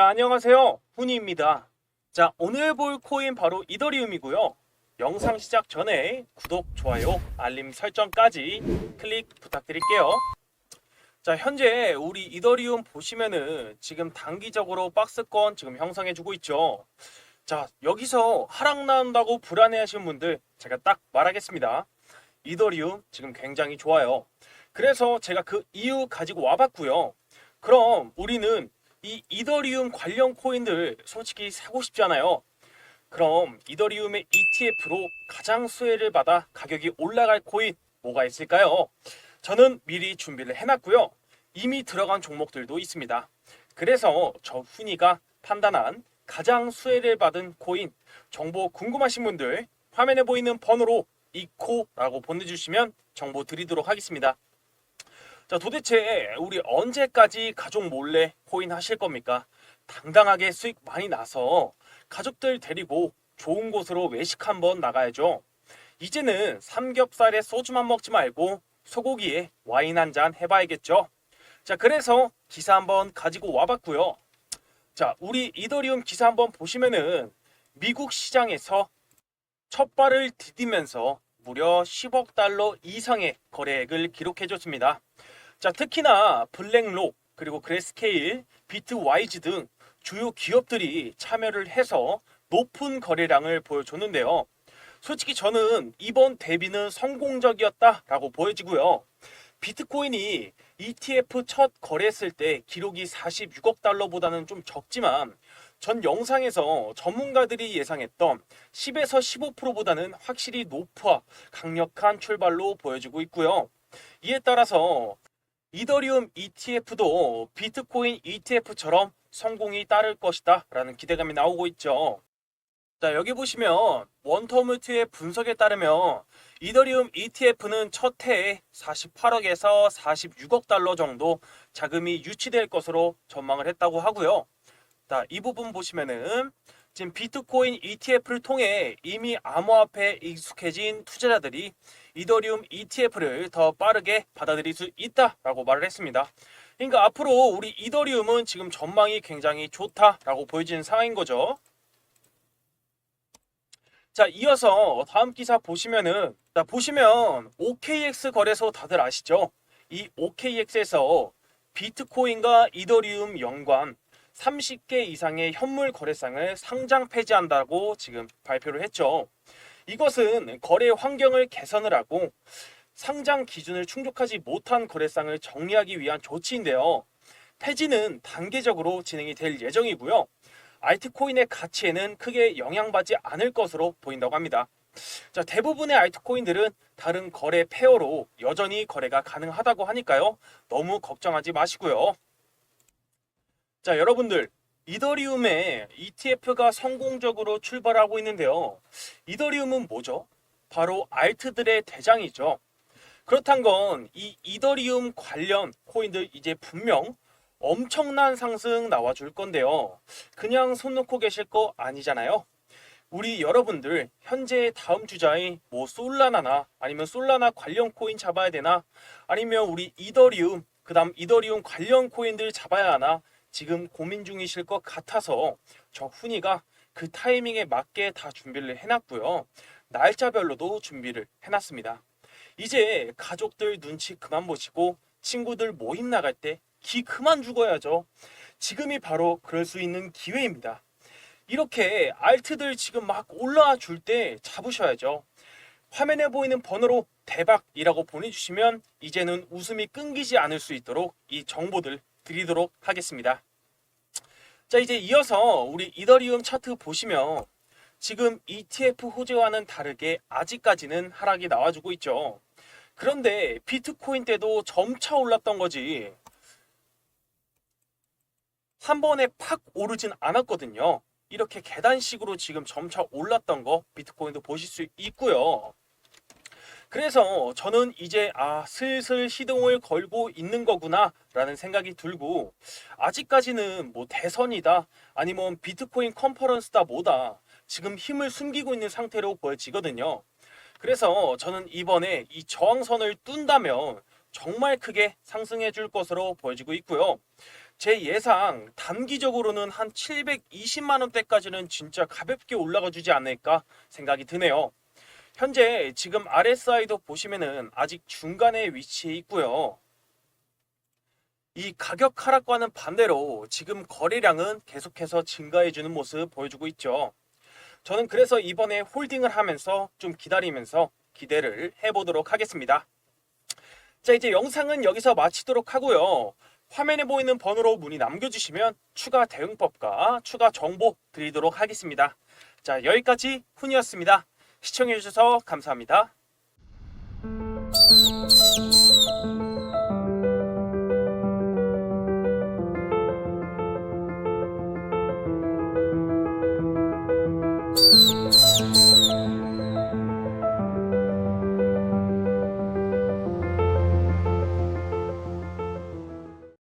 자, 안녕하세요. 훈이입니다. 자, 오늘 볼 코인 바로 이더리움이고요. 영상 시작 전에 구독, 좋아요, 알림 설정까지 클릭 부탁드릴게요. 자, 현재 우리 이더리움 보시면은 지금 단기적으로 박스권 지금 형성해주고 있죠. 자, 여기서 하락 나온다고 불안해하시는 분들 제가 딱 말하겠습니다. 이더리움 지금 굉장히 좋아요. 그래서 제가 그 이유 가지고 와봤고요. 그럼 우리는 이 이더리움 관련 코인들 솔직히 사고 싶잖아요. 그럼 이더리움의 ETF로 가장 수혜를 받아 가격이 올라갈 코인 뭐가 있을까요? 저는 미리 준비를 해놨고요. 이미 들어간 종목들도 있습니다. 그래서 저 훈이가 판단한 가장 수혜를 받은 코인 정보 궁금하신 분들 화면에 보이는 번호로 이코라고 보내주시면 정보 드리도록 하겠습니다. 자, 도대체 우리 언제까지 가족 몰래 코인 하실 겁니까? 당당하게 수익 많이 나서 가족들 데리고 좋은 곳으로 외식 한번 나가야죠. 이제는 삼겹살에 소주만 먹지 말고 소고기에 와인 한 잔 해봐야겠죠. 자, 그래서 기사 한번 가지고 와봤고요. 자, 우리 이더리움 기사 한번 보시면은 미국 시장에서 첫 발을 디디면서 무려 10억 달러 이상의 거래액을 기록해줬습니다. 자, 특히나 블랙록 그리고 그레스케일, 비트와이즈 등 주요 기업들이 참여를 해서 높은 거래량을 보여줬는데요. 솔직히 저는 이번 대비는 성공적이었다라고 보여지고요. 비트코인이 ETF 첫 거래했을 때 기록이 46억 달러보다는 좀 적지만 전 영상에서 전문가들이 예상했던 10에서 15%보다는 확실히 높아 강력한 출발로 보여지고 있고요. 이에 따라서 이더리움 ETF도 비트코인 ETF처럼 성공이 따를 것이다 라는 기대감이 나오고 있죠. 자, 여기 보시면 원터뮤트의 분석에 따르면 이더리움 ETF는 첫 해에 48억에서 46억 달러 정도 자금이 유치될 것으로 전망을 했다고 하고요. 자, 이 부분 보시면은 지금 비트코인 ETF를 통해 이미 암호화폐에 익숙해진 투자자들이 이더리움 ETF를 더 빠르게 받아들일 수 있다라고 말을 했습니다. 그러니까 앞으로 우리 이더리움은 지금 전망이 굉장히 좋다라고 보여지는 상황인 거죠. 자, 이어서 다음 기사 보시면은 자, 보시면 OKX 거래소 다들 아시죠? 이 OKX에서 비트코인과 이더리움 연관 30개 이상의 현물 거래상을 상장 폐지한다고 지금 발표를 했죠. 이것은 거래 환경을 개선을 하고 상장 기준을 충족하지 못한 거래상을 정리하기 위한 조치인데요. 폐지는 단계적으로 진행이 될 예정이고요. 알트코인의 가치에는 크게 영향받지 않을 것으로 보인다고 합니다. 자, 대부분의 알트코인들은 다른 거래 페어로 여전히 거래가 가능하다고 하니까요. 너무 걱정하지 마시고요. 자, 여러분들 이더리움의 ETF가 성공적으로 출발하고 있는데요. 이더리움은 뭐죠? 바로 알트들의 대장이죠. 그렇단 건 이 이더리움 관련 코인들 이제 분명 엄청난 상승 나와줄 건데요. 그냥 손 놓고 계실 거 아니잖아요. 우리 여러분들 현재 다음 주자인 뭐 솔라나나 아니면 솔라나 관련 코인 잡아야 되나 아니면 우리 이더리움 그다음 이더리움 관련 코인들 잡아야 하나 지금 고민 중이실 것 같아서 저 훈이가 그 타이밍에 맞게 다 준비를 해놨고요. 날짜별로도 준비를 해놨습니다. 이제 가족들 눈치 그만 보시고 친구들 모임 나갈 때 기 그만 죽어야죠. 지금이 바로 그럴 수 있는 기회입니다. 이렇게 알트들 지금 막 올라와 줄 때 잡으셔야죠. 화면에 보이는 번호로 대박이라고 보내주시면 이제는 웃음이 끊기지 않을 수 있도록 이 정보들 드리도록 하겠습니다. 자, 이제 이어서 우리 이더리움 차트 보시면 지금 ETF 호재와는 다르게 아직까지는 하락이 나와주고 있죠. 그런데 비트코인 때도 점차 올랐던 거지. 한 번에 팍 오르진 않았거든요. 이렇게 계단식으로 지금 점차 올랐던 거 비트코인도 보실 수 있고요. 그래서 저는 이제 아 슬슬 시동을 걸고 있는 거구나 라는 생각이 들고 아직까지는 뭐 대선이다 아니면 비트코인 컨퍼런스다 뭐다 지금 힘을 숨기고 있는 상태로 보여지거든요. 그래서 저는 이번에 이 저항선을 뚫다면 정말 크게 상승해 줄 것으로 보여지고 있고요. 제 예상 단기적으로는 한 720만 원대까지는 진짜 가볍게 올라가 주지 않을까 생각이 드네요. 현재 지금 RSI도 보시면은 아직 중간에 위치해 있고요. 이 가격 하락과는 반대로 지금 거래량은 계속해서 증가해주는 모습 보여주고 있죠. 저는 그래서 이번에 홀딩을 하면서 좀 기다리면서 기대를 해보도록 하겠습니다. 자, 이제 영상은 여기서 마치도록 하고요. 화면에 보이는 번호로 문의 남겨주시면 추가 대응법과 추가 정보 드리도록 하겠습니다. 자, 여기까지 훈이었습니다. 시청해주셔서 감사합니다.